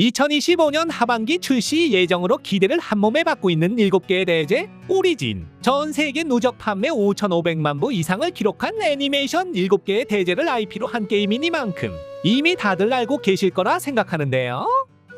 2025년 하반기 출시 예정으로 기대를 한몸에 받고 있는 7개의 대제 오리진 전 세계 누적 판매 5,500만 부 이상을 기록한 애니메이션 7개의 대제를 IP로 한 게임이니만큼 이미 다들 알고 계실 거라 생각하는데요.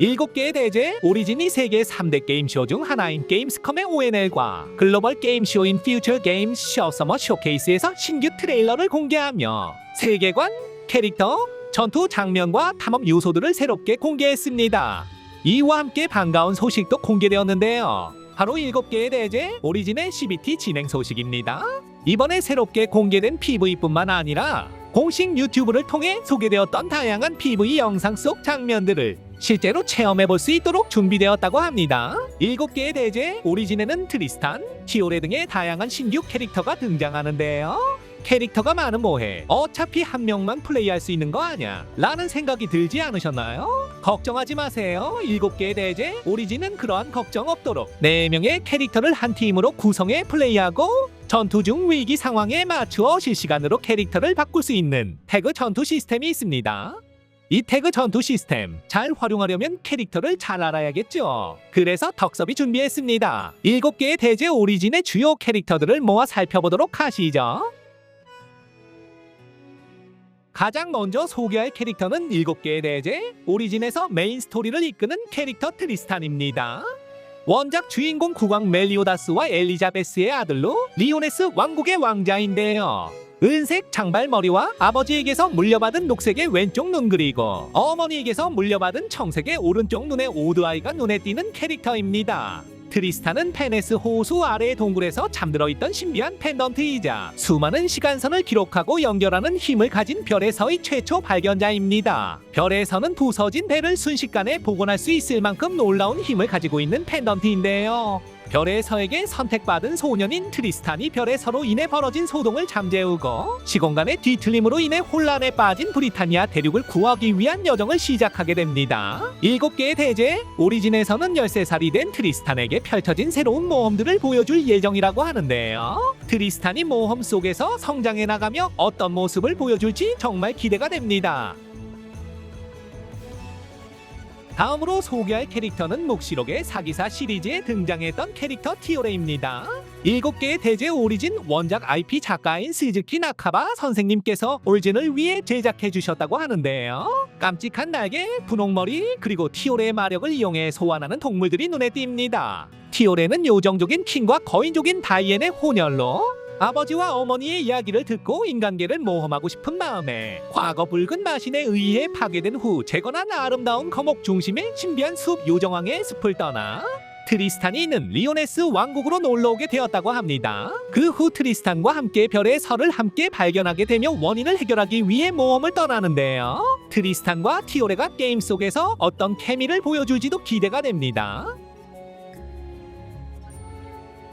7개의 대제 오리진이 세계 3대 게임쇼 중 하나인 게임스컴의 ONL과 글로벌 게임쇼인 퓨처 게임스 쇼 서머 쇼케이스에서 신규 트레일러를 공개하며 세계관, 캐릭터, 전투 장면과 탐험 요소들을 새롭게 공개했습니다. 이와 함께 반가운 소식도 공개되었는데요. 바로 7개의 대제 오리진의 CBT 진행 소식입니다. 이번에 새롭게 공개된 PV뿐만 아니라 공식 유튜브를 통해 소개되었던 다양한 PV 영상 속 장면들을 실제로 체험해 볼 수 있도록 준비되었다고 합니다. 7개의 대제 오리진에는 트리스탄, 티오레 등의 다양한 신규 캐릭터가 등장하는데요. 캐릭터가 많은 뭐해 어차피 한 명만 플레이할 수 있는 거 아냐 라는 생각이 들지 않으셨나요? 걱정하지 마세요 7개의 대제 오리진은 그러한 걱정 없도록 4명의 캐릭터를 한 팀으로 구성해 플레이하고 전투 중 위기 상황에 맞추어 실시간으로 캐릭터를 바꿀 수 있는 태그 전투 시스템이 있습니다 이 태그 전투 시스템 잘 활용하려면 캐릭터를 잘 알아야겠죠. 그래서 덕섭이 준비했습니다. 7개의 대제 오리진의 주요 캐릭터들을 모아 살펴보도록 하시죠. 가장 먼저 소개할 캐릭터는 7개의 대제 오리진에서 메인 스토리를 이끄는 캐릭터 트리스탄입니다. 원작 주인공 국왕 멜리오다스와 엘리자베스의 아들로 리오네스 왕국의 왕자인데요. 은색 장발머리와 아버지에게서 물려받은 녹색의 왼쪽 눈 그리고 어머니에게서 물려받은 청색의 오른쪽 눈의 오드아이가 눈에 띄는 캐릭터입니다. 트리스탄은 페네스 호수 아래의 동굴에서 잠들어 있던 신비한 펜던트이자 수많은 시간선을 기록하고 연결하는 힘을 가진 별에서의 최초 발견자입니다. 별에서는 부서진 배를 순식간에 복원할 수 있을 만큼 놀라운 힘을 가지고 있는 펜던트인데요. 별에서에게 선택받은 소년인 트리스탄이 별에서로 인해 벌어진 소동을 잠재우고 시공간의 뒤틀림으로 인해 혼란에 빠진 브리타니아 대륙을 구하기 위한 여정을 시작하게 됩니다. 일곱 개의 대제 오리진에서는 13살이 된 트리스탄에게 펼쳐진 새로운 모험들을 보여줄 예정이라고 하는데요. 트리스탄이 모험 속에서 성장해 나가며 어떤 모습을 보여줄지 정말 기대가 됩니다. 다음으로 소개할 캐릭터는 목시록의 사기사 시리즈에 등장했던 캐릭터 티오레입니다. 7개의 대제 오리진 원작 IP 작가인 스즈키 나카바 선생님께서 올진을 위해 제작해 주셨다고 하는데요. 깜찍한 날개, 분홍머리, 그리고 티오레의 마력을 이용해 소환하는 동물들이 눈에 띕니다. 티오레는 요정족인 킹과 거인족인 다이앤의 혼혈로 아버지와 어머니의 이야기를 듣고 인간계를 모험하고 싶은 마음에 과거 붉은 마신에 의해 파괴된 후 재건한 아름다운 거목 중심의 신비한 숲 요정왕의 숲을 떠나 트리스탄이 있는 리오네스 왕국으로 놀러오게 되었다고 합니다. 그 후 트리스탄과 함께 별의 설을 함께 발견하게 되며 원인을 해결하기 위해 모험을 떠나는데요. 트리스탄과 티오레가 게임 속에서 어떤 케미를 보여줄지도 기대가 됩니다.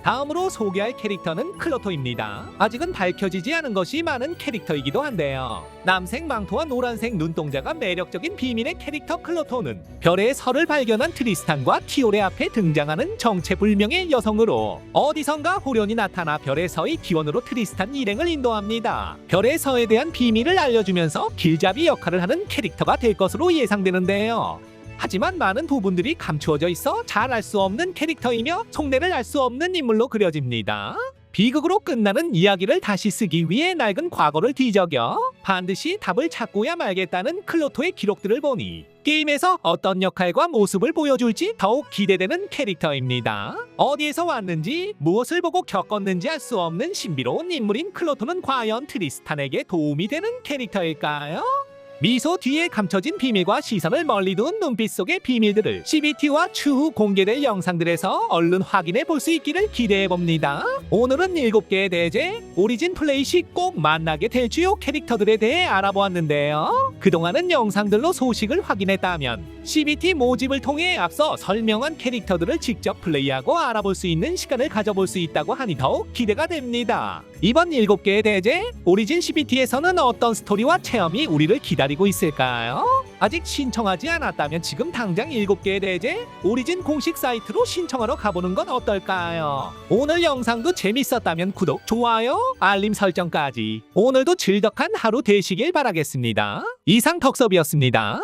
다음으로 소개할 캐릭터는 클로토입니다. 아직은 밝혀지지 않은 것이 많은 캐릭터이기도 한데요. 남색 망토와 노란색 눈동자가 매력적인 비밀의 캐릭터 클로토는 별의 설을 발견한 트리스탄과 티오레 앞에 등장하는 정체불명의 여성으로 어디선가 호련이 나타나 별의 서의 기원으로 트리스탄 일행을 인도합니다. 별의 서에 대한 비밀을 알려주면서 길잡이 역할을 하는 캐릭터가 될 것으로 예상되는데요. 하지만 많은 부분들이 감추어져 있어 잘 알 수 없는 캐릭터이며 속내를 알 수 없는 인물로 그려집니다. 비극으로 끝나는 이야기를 다시 쓰기 위해 낡은 과거를 뒤적여 반드시 답을 찾고야 말겠다는 클로토의 기록들을 보니 게임에서 어떤 역할과 모습을 보여줄지 더욱 기대되는 캐릭터입니다. 어디에서 왔는지 무엇을 보고 겪었는지 알 수 없는 신비로운 인물인 클로토는 과연 트리스탄에게 도움이 되는 캐릭터일까요? 미소 뒤에 감춰진 비밀과 시선을 멀리 둔 눈빛 속의 비밀들을 CBT와 추후 공개될 영상들에서 얼른 확인해 볼 수 있기를 기대해 봅니다. 오늘은 7개의 대제 오리진 플레이 시 꼭 만나게 될 주요 캐릭터들에 대해 알아보았는데요. 그동안은 영상들로 소식을 확인했다면 CBT 모집을 통해 앞서 설명한 캐릭터들을 직접 플레이하고 알아볼 수 있는 시간을 가져볼 수 있다고 하니 더욱 기대가 됩니다. 이번 7개의 대제 오리진 CBT에서는 어떤 스토리와 체험이 우리를 기다리고 있을까요? 아직 신청하지 않았다면 지금 당장 7개의 대제 오리진 공식 사이트로 신청하러 가보는 건 어떨까요? 오늘 영상도 재밌었다면 구독, 좋아요, 알림 설정까지 오늘도 즐덕한 하루 되시길 바라겠습니다. 이상 덕섭이었습니다.